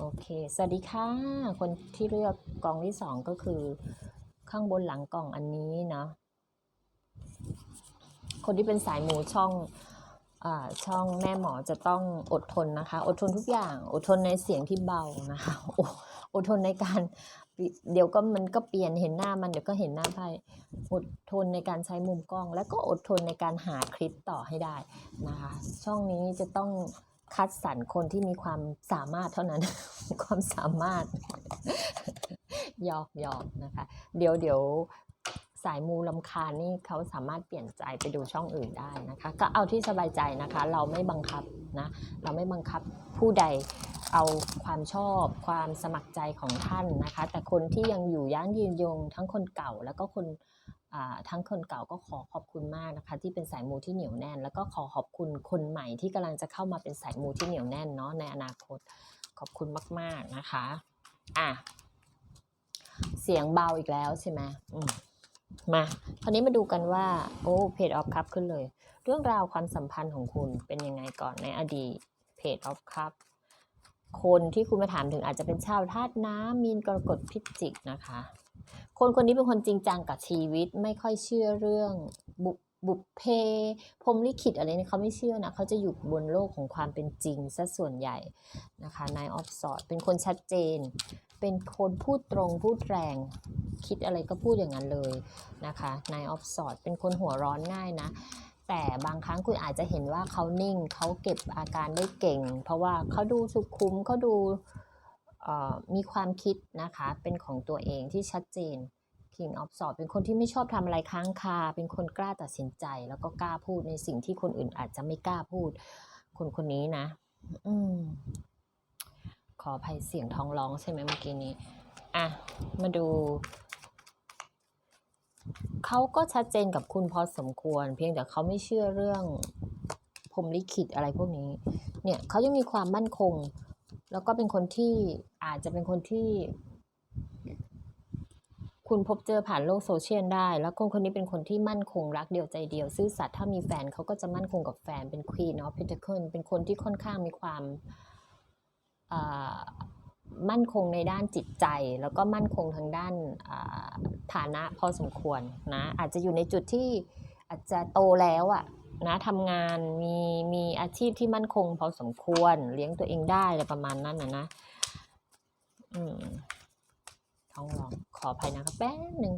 โอเค สวัสดีค่ะ คนที่เลือกกล่องที่สองก็คือข้างบนหลังกล่องอันนี้เนาะ คนที่เป็นสายหมูช่องอาช่องแม่หมอจะต้องอดทนนะคะ อดทนทุกอย่าง อดทนในเสียงที่เบานะคะโออดทนในการ เดี๋ยวก็มันก็เปลี่ยนเห็นหน้ามันเดี๋ยวก็เห็นหน้าไพ่อดทนในการใช้มุมกล้อง แล้วก็อดทนในการหาคลิปต่อให้ได้นะคะ ช่องนี้จะต้อง คัดสรรคนที่มีความสามารถเท่านั้น ความสามารถหยอกหยอกนะคะ เดี๋ยวเดี๋ยวสายมูลำคาญนี่เขาสามารถเปลี่ยนใจไปดูช่องอื่นได้นะคะ ก็เอาที่สบายใจนะคะ เราไม่บังคับนะ เราไม่บังคับผู้ใด เอาความชอบความสมัครใจของท่านนะคะ แต่คนที่ยังอยู่ยั้งยืนยง ทั้งคนเก่าแล้วก็คนทั้งคนเก่าก็ขอขอบคุณมากนะคะ ที่เป็นสายมูที่เหนียวแน่น แล้วก็ขอขอบคุณคนใหม่ที่กำลังจะเข้ามาเป็นสายมูที่เหนียวแน่นเนาะในอนาคตขอบคุณมาก ๆนะคะอะเสียงเบาอีกแล้วใช่ไหมมมาคราวนี้มาดูกันว่า โอ้เพจออฟคัพขึ้นเลย เรื่องราวความสัมพันธ์ของคุณเป็นยังไงก่อนในอดีตเพจออฟคัพ คนที่คุณมาถามถึงอาจจะเป็นชาวธาตุน้ำมีนกรกฎพิจิกนะคะ คนคนนี้เป็นคนจริงจังกับชีวิตไม่ค่อยเชื่อเรื่องบุบุพเพพรมลิขิตอะไรเนี่ยเขาไม่เชื่อนะเขาจะอยู่บนโลกของความเป็นจริงซะส่วนใหญ่นะคะนายออฟสอดเป็นคนชัดเจน เป็นคนพูดตรงพูดแรง คิดอะไรก็พูดอย่างนั้นเลยนะคะนายออฟสอดเป็นคนหัวร้อนง่ายนะ แต่บางครั้งคุณอาจจะเห็นว่าเขานิ่งเขาเก็บอาการได้เก่ง เพราะว่าเขาดูสุขุมเขาดูมีความคิดนะคะเป็นของตัวเองที่ชัดเจน King of s w o r d เป็นคนที่ไม่ชอบทำอะไรค้างคา เป็นคนกล้าตัดสินใจ แล้วก็กล้าพูดในสิ่งที่คนอื่นอาจจะไม่กล้าพูด คนคนนี้นะ อืมขออภัยเสียงท้องร้องใช่ไหมเมื่อกี้นี้ อะ มาดู เขาก็ชัดเจนกับคุณพอสมควร เพียงแต่เขาไม่เชื่อเรื่องพรมลิขิตอะไรพวกนี้ เนี่ยเขายังมีความมั่นคง แล้วก็เป็นคนที่อาจจะเป็นคนที่ คุณพบเจอผ่านโลกโซเชียลได้ แล้วคนคนนี้เป็นคนที่มั่นคงรักเดียวใจเดียวซื่อสัตย์ถ้ามีแฟนเขาก็จะมั่นคงกับแฟนเป็น Queen of Pentacles เป็นคนที่ค่อนข้างมีความอ่า มั่นคงในด้านจิตใจ แล้วก็มั่นคงทางด้านฐานะพอสมควรนะอาจจะอยู่ในจุดที่อาจจะโตแล้วอะนะทำงานมีมีอาชีพที่มั่นคงพอสมควรเลี้ยงตัวเองได้อะไรประมาณนั้นนะนะอืมท้องร้องขออภัยนะคะแป๊บหนึ่ง